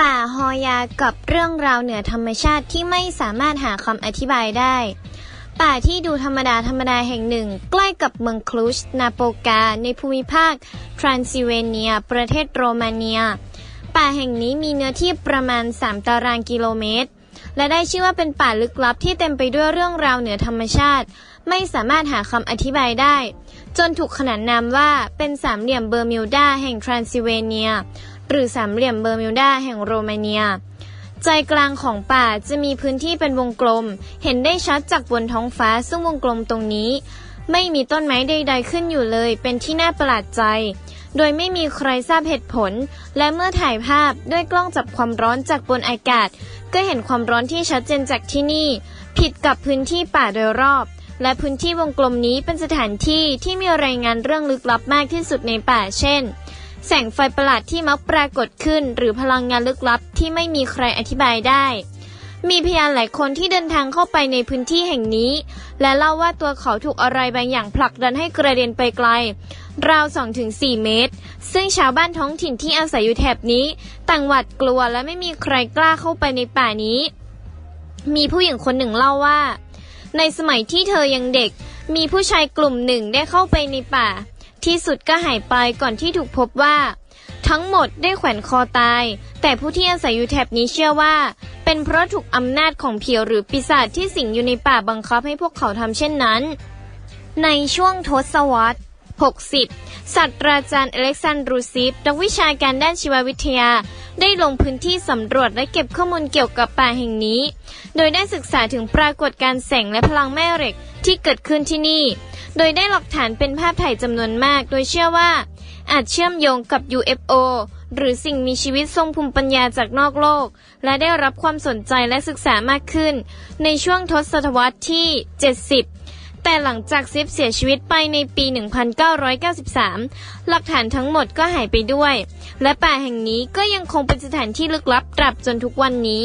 ป่าฮอยากับเรื่องราวเหนือธรรมชาติที่ไม่สามารถหาคำอธิบายได้ ป่าที่ดูธรรมดาธรรมดาแห่งหนึ่ง ใกล้กับเมืองคลูชนาโปกา ในภูมิภาคทรานซิลเวเนีย ประเทศโรมาเนีย ป่าแห่งนี้มีเนื้อที่ประมาณ 3 ตารางกิโลเมตร และได้ชื่อว่าเป็นป่าลึกลับที่เต็มไปด้วยเรื่องราวเหนือธรรมชาติ ไม่สามารถหาคำอธิบายได้ จนถูกขนานนามว่าเป็นสามเหลี่ยมเบอร์มิวดาแห่งทรานซิลเวเนีย หรือสามเหลี่ยมเบอร์มิวดาแห่งโรมาเนีย ใจกลางของป่าจะมีพื้นที่เป็นวงกลม เห็นได้ชัดจากบนท้องฟ้าซึ่งวงกลมตรงนี้ ไม่มีต้นไม้ใด ๆ ขึ้นอยู่เลย เป็นที่น่าประหลาดใจ โดยไม่มีใครทราบเหตุผล และเมื่อถ่ายภาพด้วยกล้องจับความร้อนจากบนอากาศ ก็เห็นความร้อนที่ชัดเจนจากที่นี่ ผิดกับพื้นที่ป่าโดยรอบและพื้นที่วงกลมนี้เป็นสถานที่ที่มีรายงานเรื่องลึกลับมากที่สุดในป่าเช่น แสงไฟประหลาดที่มักปรากฏขึ้น หรือพลังงานลึกลับที่ไม่มีใครอธิบายได้ มีพยานหลายคนที่เดินทางเข้าไปในพื้นที่แห่งนี้ และเล่าว่าตัวเขาถูกอะไรบางอย่างผลักดันให้กระเด็นไปไกล ราว 2-4 เมตร ซึ่งชาวบ้านท้องถิ่นที่อาศัยอยู่แถบนี้ต่างหวาดกลัวและไม่มีใครกล้าเข้าไปในป่านี้ มีผู้หญิงคนหนึ่งเล่าว่า ในสมัยที่เธอยังเด็ก มีผู้ชายกลุ่มหนึ่งได้เข้าไปในป่า ที่สุดก็หายไปก่อนที่ถูกพบว่า ทั้งหมดได้แขวนคอตาย แต่ผู้ที่อาศัยอยู่แถบนี้เชื่อว่า เป็นเพราะถูกอำนาจของเผียวหรือปีศาจที่สิงอยู่ในป่าบังคับให้พวกเขาทำเช่นนั้น ในช่วงทศวรรษ 60ศาสตราจารย์อเล็กซานดรูซิฟนักวิชาการด้านชีววิทยาได้ลงพื้นที่สำรวจและเก็บข้อมูลเกี่ยวกับป่าแห่งนี้ โดยได้ศึกษาถึงปรากฏการณ์แสงและพลังแม่เหล็กที่เกิดขึ้นที่นี่ โดยได้หลักฐานเป็นภาพถ่ายจำนวนมาก โดยเชื่อว่า อาจเชื่อมโยงกับ UFO หรือสิ่งมีชีวิตทรงภูมิปัญญาจากนอกโลก และได้รับความสนใจและศึกษามากขึ้น ในช่วงทศวรรษที่ 70 แต่หลังจากซิฟเสียชีวิตไปในปี 1993 หลักฐานทั้งหมดก็หายไปด้วย และป่าแห่งนี้ก็ยังคงเป็นสถานที่ลึกลับตราบจนทุกวันนี้